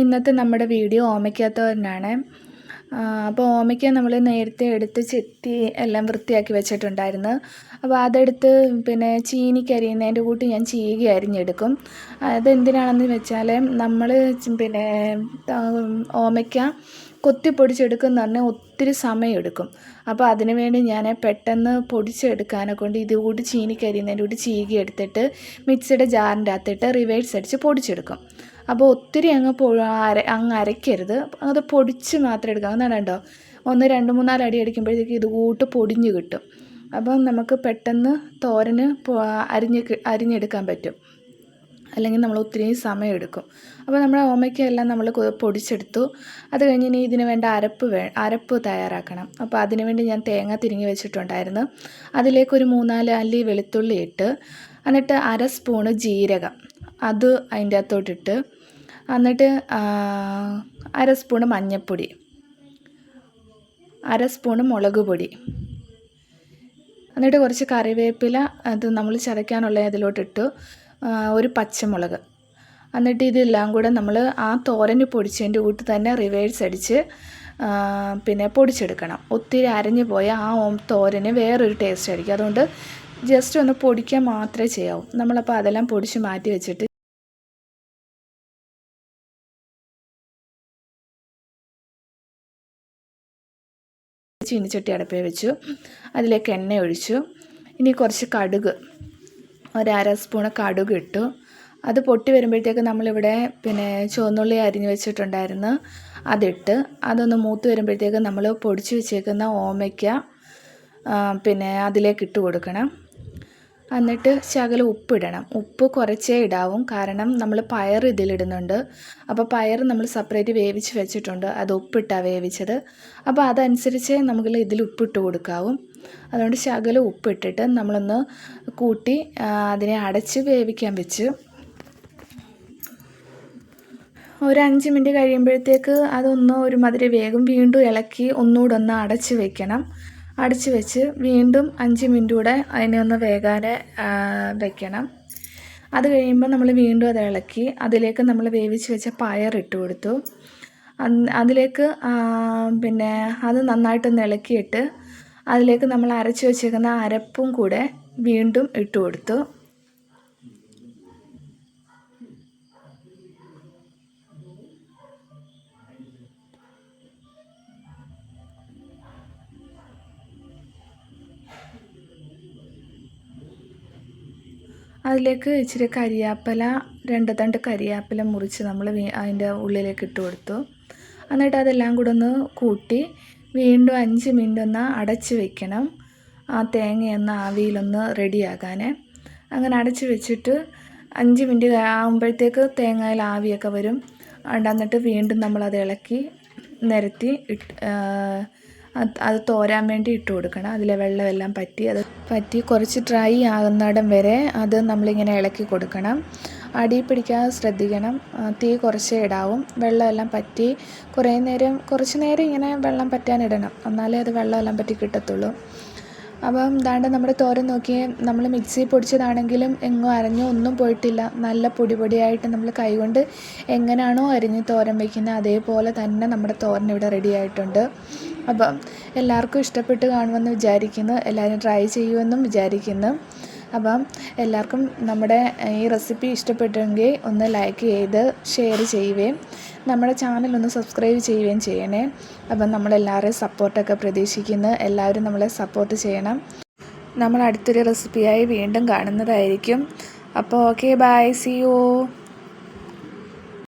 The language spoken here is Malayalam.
ഇന്നത്തെ നമ്മുടെ വീഡിയോ ഓമയ്ക്കാത്തോരനാണ് അപ്പോൾ ഓമയ്ക്ക നമ്മൾ നേരത്തെ എടുത്ത് ചെത്തി എല്ലാം വൃത്തിയാക്കി വെച്ചിട്ടുണ്ടായിരുന്നു. അപ്പോൾ അതെടുത്ത് പിന്നെ ചീനിക്ക് അരിയുന്നതിന്റെ കൂട്ടി ഞാൻ ചീകി അരിഞ്ഞെടുക്കും. അതെന്തിനാണെന്ന് വെച്ചാൽ നമ്മൾ പിന്നെ ഓമയ്ക്ക കൊത്തി പൊടിച്ചെടുക്കുന്ന പറഞ്ഞാൽ ഒത്തിരി സമയമെടുക്കും. അപ്പോൾ അതിനുവേണ്ടി ഞാൻ പെട്ടെന്ന് പൊടിച്ചെടുക്കാനെ കൊണ്ട് ഇത് കൂടി ചീനിക്കരിയുന്നതിന്റെ കൂടി ചീകി എടുത്തിട്ട് മിക്സിയുടെ ജാറിന്റെ അകത്തിട്ട് റിവേഴ്സ് അടിച്ച് പൊടിച്ചെടുക്കും. അപ്പോൾ ഒത്തിരി അങ്ങ് അര അങ്ങ് അരയ്ക്കരുത്. അത് പൊടിച്ച് മാത്രം എടുക്കുക. എന്നാണ് കണ്ടോ? ഒന്ന് രണ്ട് മൂന്നാൽ അടി അടിക്കുമ്പോഴത്തേക്ക് ഇത് കൂട്ട് പൊടിഞ്ഞ് കിട്ടും. അപ്പം നമുക്ക് പെട്ടെന്ന് തോരന് അരിഞ്ഞ് അരിഞ്ഞെടുക്കാൻ പറ്റും. അല്ലെങ്കിൽ നമ്മൾ ഒത്തിരി സമയം എടുക്കും. അപ്പോൾ നമ്മുടെ ഓമയ്ക്കെല്ലാം നമ്മൾ പൊടിച്ചെടുത്തു. അത് കഴിഞ്ഞ് ഇനി ഇതിന് വേണ്ട അരപ്പ് വേ അരപ്പ് തയ്യാറാക്കണം. അപ്പോൾ അതിന് വേണ്ടി ഞാൻ തേങ്ങ തിരിങ്ങി വെച്ചിട്ടുണ്ടായിരുന്നു. അതിലേക്ക് ഒരു മൂന്നാൽ അല്ലി വെളുത്തുള്ളി ഇട്ട് എന്നിട്ട് അര സ്പൂണ് ജീരകം. അത് അതിന്റെ അകത്തോട്ടിട്ട് എന്നിട്ട് അര സ്പൂണ് മഞ്ഞൾപ്പൊടി അര സ്പൂണ് മുളക് പൊടി. എന്നിട്ട് കുറച്ച് കറിവേപ്പില അത് നമ്മൾ ചതയ്ക്കാനുള്ള അതിലോട്ടിട്ടു ഒരു പച്ചമുളക്. എന്നിട്ട് ഇതെല്ലാം കൂടെ നമ്മൾ ആ തോരന് പൊടിച്ചതിന്റെ കൂട്ട് തന്നെ റിവേഴ്സ് അടിച്ച് പിന്നെ പൊടിച്ചെടുക്കണം. ഒത്തിരി അരഞ്ഞു പോയ ആ ഓം തോരന് വേറൊരു ടേസ്റ്റ് ആയിരിക്കും. അതുകൊണ്ട് ജസ്റ്റ് ഒന്ന് പൊടിക്കാൻ മാത്രമേ ചെയ്യാവൂ. നമ്മളപ്പോൾ അതെല്ലാം പൊടിച്ച് മാറ്റി വെച്ചിട്ട് ചീനിച്ചട്ടി അടപ്പേ വെച്ചു. അതിലേക്ക് എണ്ണ ഒഴിച്ചു. ഇനി കുറച്ച് കടുക്. ഒരര സ്പൂണ് കടുക് ഇട്ടു. അത് പൊട്ടി വരുമ്പോഴത്തേക്ക് നമ്മളിവിടെ പിന്നെ ചുവന്നുള്ളി അരിഞ്ഞു വെച്ചിട്ടുണ്ടായിരുന്നു. അതിട്ട് അതൊന്ന് മൂത്ത് വരുമ്പോഴത്തേക്ക് നമ്മൾ പൊടിച്ച് വെച്ചേക്കുന്ന ഓമയ്ക്ക പിന്നെ അതിലേക്ക് ഇട്ട് കൊടുക്കണം. എന്നിട്ട് ശകലം ഉപ്പിടണം. ഉപ്പ് കുറച്ചേ ഇടാവും. കാരണം നമ്മൾ പയർ ഇതിലിടുന്നുണ്ട്. അപ്പോൾ പയർ നമ്മൾ സെപ്പറേറ്റ് വേവിച്ച് വെച്ചിട്ടുണ്ട്. അത് ഉപ്പിട്ടാണ് വേവിച്ചത്. അപ്പോൾ അതനുസരിച്ച് നമുക്ക് ഇതിൽ ഉപ്പിട്ട് കൊടുക്കാവും. അതുകൊണ്ട് ശകലം ഉപ്പിട്ടിട്ട് നമ്മളൊന്ന് കൂട്ടി അതിനെ അടച്ച് വേവിക്കാൻ വെച്ച് ഒരു അഞ്ച് മിനിറ്റ് കഴിയുമ്പോഴത്തേക്ക് അതൊന്ന് ഒരുമാതിരി വേഗം വീണ്ടും ഇളക്കി ഒന്നുകൂടെ ഒന്ന് അടച്ച് വെക്കണം. അടച്ച് വെച്ച് വീണ്ടും അഞ്ച് മിനിറ്റ് കൂടെ അതിനെ ഒന്ന് വേകാതെ വെക്കണം. അത് കഴിയുമ്പോൾ നമ്മൾ വീണ്ടും അത് ഇളക്കി അതിലേക്ക് നമ്മൾ വേവിച്ച് വെച്ച പയർ ഇട്ട് കൊടുത്തു. അതിലേക്ക് പിന്നെ അത് നന്നായിട്ടൊന്ന് ഇളക്കിയിട്ട് അതിലേക്ക് നമ്മൾ അരച്ച് വെച്ചേക്കുന്ന അരപ്പും കൂടെ വീണ്ടും ഇട്ട് കൊടുത്തു. അതിലേക്ക് ഇച്ചിരി കരിയാപ്പില രണ്ട് തണ്ട് കരിയാപ്പില മുറിച്ച് നമ്മൾ അതിന്റെ ഉള്ളിലേക്ക് ഇട്ട് കൊടുത്തു. എന്നിട്ട് അതെല്ലാം കൂടെ ഒന്ന് കൂട്ടി വീണ്ടും അഞ്ച് മിനിറ്റ് ഒന്ന് അടച്ച് വെക്കണം. ആ തേങ്ങയൊന്ന് ആവിയിലൊന്ന് റെഡിയാകാൻ അങ്ങനെ അടച്ച് വെച്ചിട്ട് അഞ്ച് മിനിറ്റ് ആകുമ്പോഴത്തേക്ക് തേങ്ങയിൽ ആവിയൊക്കെ വരും. എന്നിട്ട് വീണ്ടും നമ്മളത് ഇളക്കി നിരത്തി ഇട്ട് അത് തോരാൻ വേണ്ടി ഇട്ട് കൊടുക്കണം. അതിലെ വെള്ളമെല്ലാം പറ്റി അത് പറ്റി കുറച്ച് ഡ്രൈ ആകുന്നിടം വരെ അത് നമ്മളിങ്ങനെ ഇളക്കി കൊടുക്കണം. അടി പിടിക്കാതെ ശ്രദ്ധിക്കണം. തീ കുറച്ചേ ഇടാവും. വെള്ളമെല്ലാം പറ്റി കുറേ നേരം കുറച്ച് നേരം ഇങ്ങനെ വെള്ളം പറ്റാനിടണം എന്നാലേ അത് വെള്ളമെല്ലാം പറ്റി കിട്ടത്തുള്ളൂ. അപ്പം ദാണ്ട് നമ്മുടെ തോരൻ നോക്കിയേ നമ്മൾ മിക്സി പൊടിച്ചതാണെങ്കിലും എങ്ങും അരഞ്ഞോ ഒന്നും പോയിട്ടില്ല. നല്ല പൊടി പൊടിയായിട്ട് നമ്മൾ കൈകൊണ്ട് എങ്ങനെയാണോ അരിഞ്ഞ് തോരൻ വയ്ക്കുന്നത് അതേപോലെ തന്നെ നമ്മുടെ തോരൻ ഇവിടെ റെഡി ആയിട്ടുണ്ട്. അപ്പം എല്ലാവർക്കും ഇഷ്ടപ്പെട്ട് കാണുമെന്ന് വിചാരിക്കുന്നു. എല്ലാവരും ട്രൈ ചെയ്യുമെന്നും വിചാരിക്കുന്നു. അപ്പം എല്ലാവർക്കും നമ്മുടെ ഈ റെസിപ്പി ഇഷ്ടപ്പെട്ടെങ്കിൽ ഒന്ന് ലൈക്ക് ചെയ്ത് ഷെയർ ചെയ്യുകയും നമ്മുടെ ചാനൽ ഒന്ന് സബ്സ്ക്രൈബ് ചെയ്യുകയും ചെയ്യണേ. അപ്പം നമ്മളെല്ലാവരെയും സപ്പോർട്ടൊക്കെ പ്രതീക്ഷിക്കുന്നു. എല്ലാവരും നമ്മളെ സപ്പോർട്ട് ചെയ്യണം. നമ്മൾ അടുത്തൊരു റെസിപ്പിയായി വീണ്ടും കാണുന്നതായിരിക്കും. അപ്പോൾ ഓക്കെ ബൈ സി യു